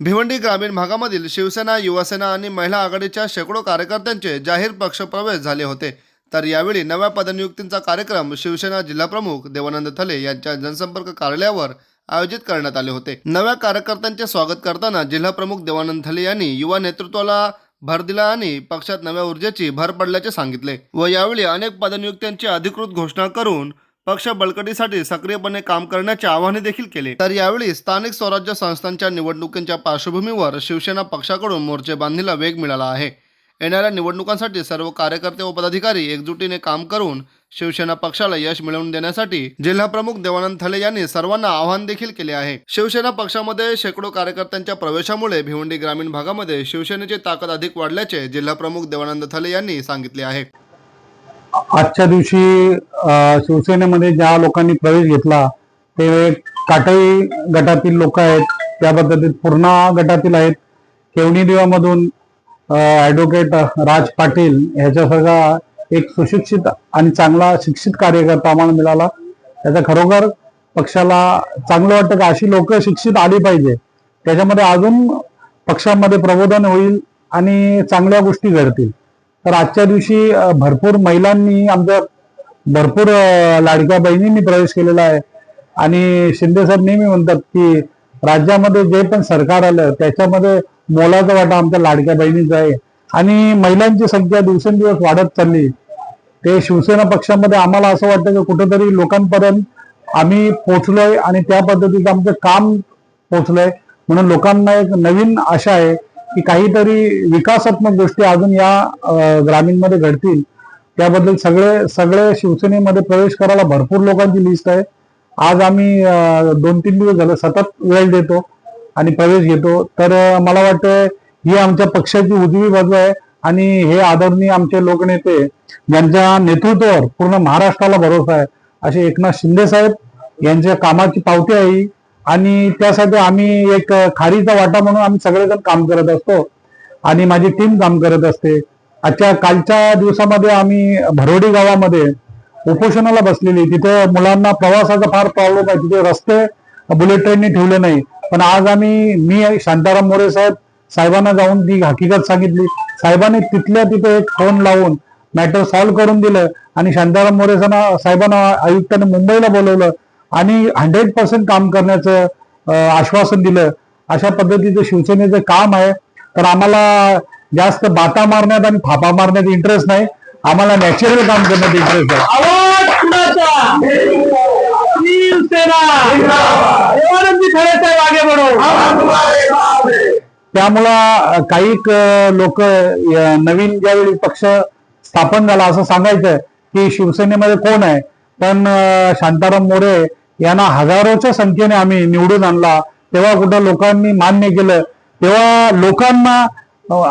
भिवंडी ग्रामीण भागामधील शिवसेना युवासेना आणि महिला आघाडीच्या शेकडो कार्यकर्त्यांचे जाहीर पक्षप्रवेश झाले होते. तर यावेळी नव्या पदनियुक्तींचा कार्यक्रम शिवसेना जिल्हाप्रमुख देवानंद थले यांच्या जनसंपर्क कार्यालयावर आयोजित करण्यात आले होते. नव्या कार्यकर्त्यांचे स्वागत करताना जिल्हाप्रमुख देवानंद थले यांनी युवा नेतृत्वाला भर दिला आणि पक्षात नव्या ऊर्जेची भर पडल्याचे सांगितले व यावेळी अनेक पदनियुक्त्यांची अधिकृत घोषणा करून पक्ष बळकटीसाठी सक्रियपणे काम करण्याचे आवाहन देखील केले. तर यावेळी स्थानिक स्वराज्य संस्थांच्या निवडणुकींच्या पार्श्वभूमीवर शिवसेना पक्षाकडून मोर्चे बांधणीला वेग मिळाला आहे. येणाऱ्या निवडणुकांसाठी सर्व कार्यकर्ते व पदाधिकारी एकजुटीने काम करून शिवसेना पक्षाला यश मिळवून देण्यासाठी जिल्हाप्रमुख देवानंद थले यांनी सर्वांना आवाहन देखील केले आहे. शिवसेना पक्षामध्ये शेकडो कार्यकर्त्यांच्या प्रवेशामुळे भिवंडी ग्रामीण भागामध्ये शिवसेनेची ताकद अधिक वाढल्याचे जिल्हाप्रमुख देवानंद थले यांनी सांगितले आहे. आजच्या दिवशी शिवसेनेमध्ये ज्या लोकांनी प्रवेश घेतला ते काटई गटातील लोक आहेत त्या पद्धतीत पूर्णा गटातील आहेत. केवणी देवामधून ॲडव्होकेट राज पाटील ह्याच्यासारखा एक सुशिक्षित आणि चांगला शिक्षित कार्यकर्ता आम्हाला मिळाला. त्याचा खरोखर पक्षाला चांगलं वाटतं की? अशी लोक शिक्षित आली पाहिजे. त्याच्यामध्ये अजून पक्षामध्ये प्रबोधन होईल आणि चांगल्या गोष्टी घडतील. तर आजच्या दिवशी भरपूर महिलांनी आमच्या भरपूर लाडक्या बहिणींनी प्रवेश केलेला आहे. आणि शिंदे साहेब नेहमी म्हणतात की राज्यामध्ये जे पण सरकार आलं त्याच्यामध्ये मोलाचा वाटा आमच्या लाडक्या बहिणीचा आहे. आणि महिलांची संख्या दिवसेंदिवस वाढत चालली. ते शिवसेना पक्षामध्ये आम्हाला असं वाटतं की कुठेतरी लोकांपर्यंत आम्ही पोचलोय आणि त्या पद्धतीचं आमचं काम पोचलंय म्हणून लोकांना एक नवीन आशा आहे की काहीतरी विकासात्मक गोष्टी अजून या ग्रामीणमध्ये घडतील त्याबद्दल सगळे सगळे शिवसेनेमध्ये प्रवेश करायला भरपूर लोकांची लिस्ट आहे. आज आम्ही दोन तीन दिवस झाले सतत वेळ देतो आणि प्रवेश घेतो. तर मला वाटतं ही आमच्या पक्षाची उजवी बाजू आहे आणि हे आदरणीय आमचे लोकनेते ज्यांच्या नेतृत्वावर पूर्ण महाराष्ट्राला भरोसा आहे असे एकनाथ शिंदे साहेब यांच्या कामाची पावती आहे आणि त्यासाठी आम्ही एक खारीचा वाटा म्हणून आम्ही सगळेजण काम करत असतो. आणि माझी टीम काम करत असते. आजच्या कालच्या दिवसामध्ये आम्ही भरोडी गावामध्ये उपोषणाला बसलेली. तिथे मुलांना प्रवासाचा फार प्रॉब्लेम आहे. तिथे रस्ते बुलेट ट्रेननी ठेवले नाही. पण आज आम्ही मी शांताराम मोरे साहेब साहेबांना जाऊन ती हकीकत सांगितली. साहेबांनी तिथल्या तिथे एक फोन लावून मॅटर सॉल्व्ह करून दिलं. आणि शांताराम मोरे साहेबांना साहेबांना आयुक्तांनी मुंबईला बोलवलं. आणि हंड्रेड पर्सेंट काम करण्याचं आश्वासन दिलं अशा पद्धतीचं शिवसेनेचं काम आहे. तर आम्हाला जास्त बाता मारण्यात आणि थापा मारण्यात इंटरेस्ट नाही. आम्हाला नॅचरल काम करण्यात इंटरेस्ट आहे. त्यामुळं काही लोक नवीन ज्यावेळी पक्ष स्थापन झाला असं सांगायचं की शिवसेनेमध्ये कोण आहे? पण शांताराम मोरे यांना हजारोच्या संख्येने आम्ही निवडून आणला. तेव्हा कुठं लोकांनी मान्य केलं. तेव्हा लोकांना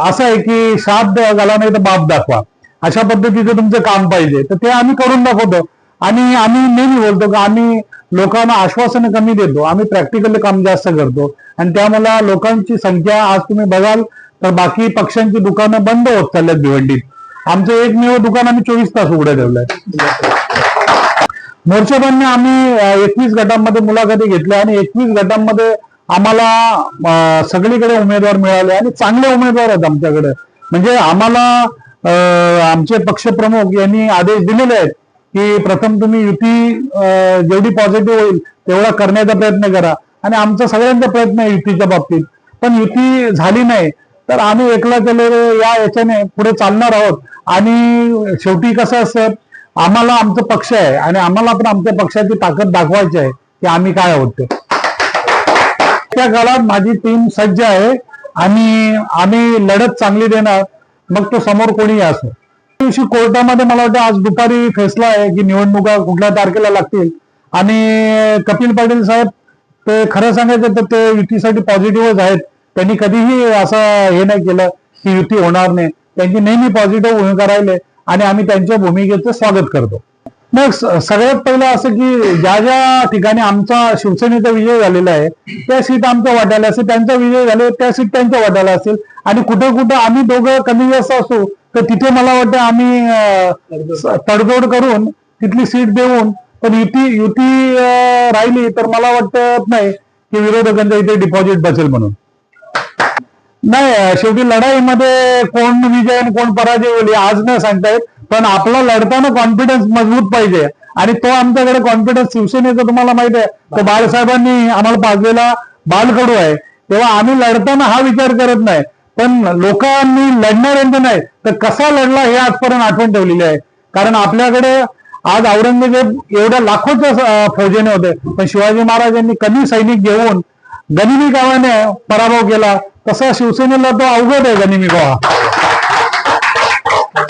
असं आहे की श्राद्ध झाला नाही तर बाप दाखवा. अशा पद्धतीचं तुमचं काम पाहिजे. तर ते आम्ही करून दाखवतो. आणि आम्ही नेहमी बोलतो की आम्ही लोकांना आश्वासनं कमी देतो. आम्ही प्रॅक्टिकल काम जास्त करतो. आणि त्यामुळे लोकांची संख्या आज तुम्ही बघाल तर बाकी पक्षांची दुकानं बंद होत चालल्यात भिवंडीत. आमचं एकमेव दुकान आम्ही चोवीस तास उघडं ठेवलंय. मोर्चेबंदने आम्ही एकवीस गटांमध्ये मुलाखती घेतल्या आणि एकवीस गटांमध्ये आम्हाला सगळीकडे उमेदवार मिळाले आणि चांगले उमेदवार आहेत आमच्याकडे. म्हणजे आम्हाला आमचे पक्षप्रमुख यांनी आदेश दिलेले आहेत की प्रथम तुम्ही युती जेवढी पॉझिटिव्ह होईल तेवढा करण्याचा प्रयत्न करा. आणि आमचा सगळ्यांचा प्रयत्न आहे युतीच्या बाबतीत. पण युती झाली नाही. तर आम्ही एकला केलेले या याच्याने पुढे चालणार आहोत. आणि शेवटी कसं असतं आम्हाला आमचं पक्ष आहे आणि आम्हाला पण आमच्या पक्षाची ताकद दाखवायची आहे की आम्ही काय आहोत ते. त्या काळात माझी टीम सज्ज आहे आणि आम्ही लढत चांगली देणार मग तो समोर कोणीही असो. त्या दिवशी कोर्टामध्ये मला वाटतं आज दुपारी फैसला आहे की निवडणुका कुठल्या तारखेला लागतील. आणि कपिल पाटील साहेब ते खरं सांगायचं तर ते युतीसाठी पॉझिटिव्हच आहेत. त्यांनी कधीही असं हे नाही केलं की युती होणार नाही. त्यांची नेहमी पॉझिटिव्ह भूमिका राहिले. आणि आम्ही त्यांच्या भूमिकेचं स्वागत करतो. मग सगळ्यात पहिलं असं की ज्या ज्या ठिकाणी आमचा शिवसेनेचा विजय झालेला आहे त्या सीट आमच्या वाट्याला असेल त्यांचा विजय झाले त्या सीट त्यांच्या वाट्याला असेल. आणि कुठे कुठं आम्ही दोघं कमी जास्त असू तर तिथे मला वाटतं आम्ही तडजोड करून तिथली सीट देऊन पण युती युती राहिली तर मला वाटत नाही की विरोधकांच्या इथे डिपॉझिट बसेल म्हणून. नाही शेवटी लढाईमध्ये कोण विजय आणि कोण पराजय होईल आज नाही सांगता येत पण आपला लढताना कॉन्फिडन्स मजबूत पाहिजे. आणि तो आमच्याकडे कॉन्फिडन्स शिवसेनेचा तुम्हाला माहिती आहे तो बाळासाहेबांनी आम्हाला पाजलेला बालकडू आहे. तेव्हा आम्ही लढताना हा विचार करत नाही पण लोकांनी लढणाऱ्यांचं नाही तर कसा लढला हे आजपर्यंत आठवण ठेवलेली आहे. कारण आपल्याकडे आज औरंगजेब एवढ्या लाखोच्या फौजेने होते पण शिवाजी महाराजांनी कमी सैनिक घेऊन गनिमी गावाने पराभव केला. तसा शिवसेनेला तो अवघड आहे गनिमी गावा